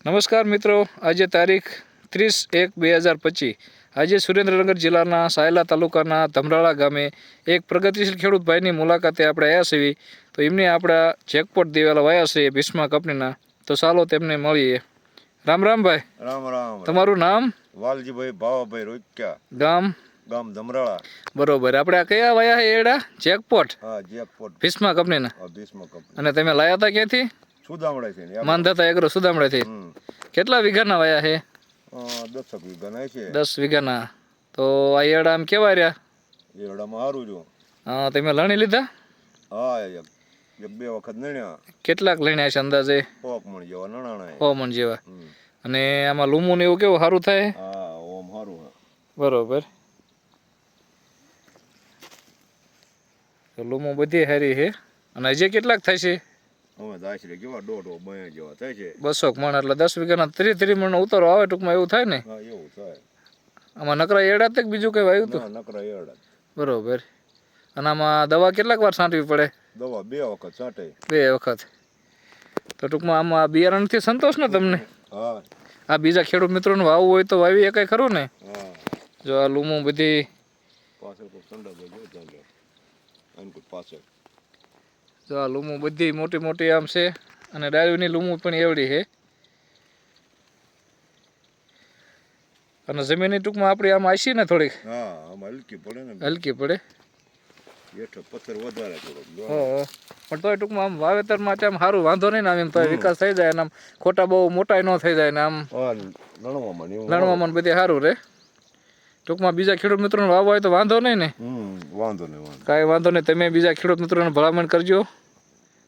નમસ્કાર મિત્રો આજે તારીખ ત્રીસ એક બે હજાર પચીસ. આજે સુરેન્દ્રનગર જિલ્લાના સાયલા તાલુકાના ધમરાળા ગામે એક પ્રગતિશીલ ખેડૂત ભાઈની મુલાકાતે આપણે આવ્યા છીએ. તો એમને આપણા જેકપોટ દિવેલા વાયા છે ભીષ્મા કંપનીના. તો ચાલો તેમને મળીએ. રામ રામ ભાઈ. રામ રામ. તમારું નામ? વાલજીભાઈ ભાવાભાઈ રોક્યા ગામ? ગામ ધમરાળા. બરોબર. આપણે આ કયા વાયા છે એડા? જેકપોટ? હા જેકપોટ. ભીષ્મા કંપનીના. ભીષ્મા કંપની અને તમે લાયા હતા ક્યાંથી? સુદામડા છે ને એમ. માનધાતા એગ્રો સુદામડાથી કેટલા વીઘાના વાયા છે? અ, દસક વીઘા છે. દસ વીઘાના. તો આ એડા આમ કેવા રહ્યા? એવડામાં સારું જો. હા તમે લણી લીધા? હા એક બે વખત લણ્યા. કેટલાક લણ્યા છે અંદાજે? પોક મણ જેવા નણાણા સો મણ જેવા. અને આમાં લૂમું ને એવું કેવું સારું થાય? હા ઓમ સારું બરોબર. તો લૂમું બધી હારી છે. અને હજી કેટલાક થાય બસો મણ એટલે દસ વીઘાના ત્રીસ ત્રીસ મણનો ઉતારો આવે ટૂંકમાં એવું થાય ને? એવું થાય. આમાં નકરા એડા તક બીજું કંઈ વાયું હતું નકરા એડા બરોબર. અને આમાં દવા કેટલાક વાર છાંટવી પડે? દવા બે વખત છાંટે. બે વખત. તો ટૂંકમાં આમાં બિયારણથી સંતોષ ને તમને? હા. આ બીજા ખેડૂત મિત્રોને વાવવું હોય તો વાવી એકાય ખરું ને? જો આ લૂમું બધી પાછળ પાછળ. જો આ લૂમો બધી મોટી મોટી આમ છે. અને ડાળીની લૂમો પણ એવડી છે. અને જમીનની ટૂંકમાં આપણી આમ આશી ને થોડીક? હલકી પડે ને. હલકી પડે. પથ્થર વધારે થોડોક પણ તોય ટૂંકમાં આમ વાવેતર આમ સારું વાંધો નહીં ને આમ તો વિકાસ થઈ જાય ને આમ ખોટા બહુ મોટા ન થઈ જાય ને આમ. લણવામાં બધી સારું રહે ટૂંકમાં બીજા ખેડૂત મિત્રોને વાવવા હોય તો વાંધો નહીં ને. વાંધો નહીં. કાંઈ વાંધો નહીં તમે બીજા ખેડૂત મિત્રોને ભલામણ કરજો.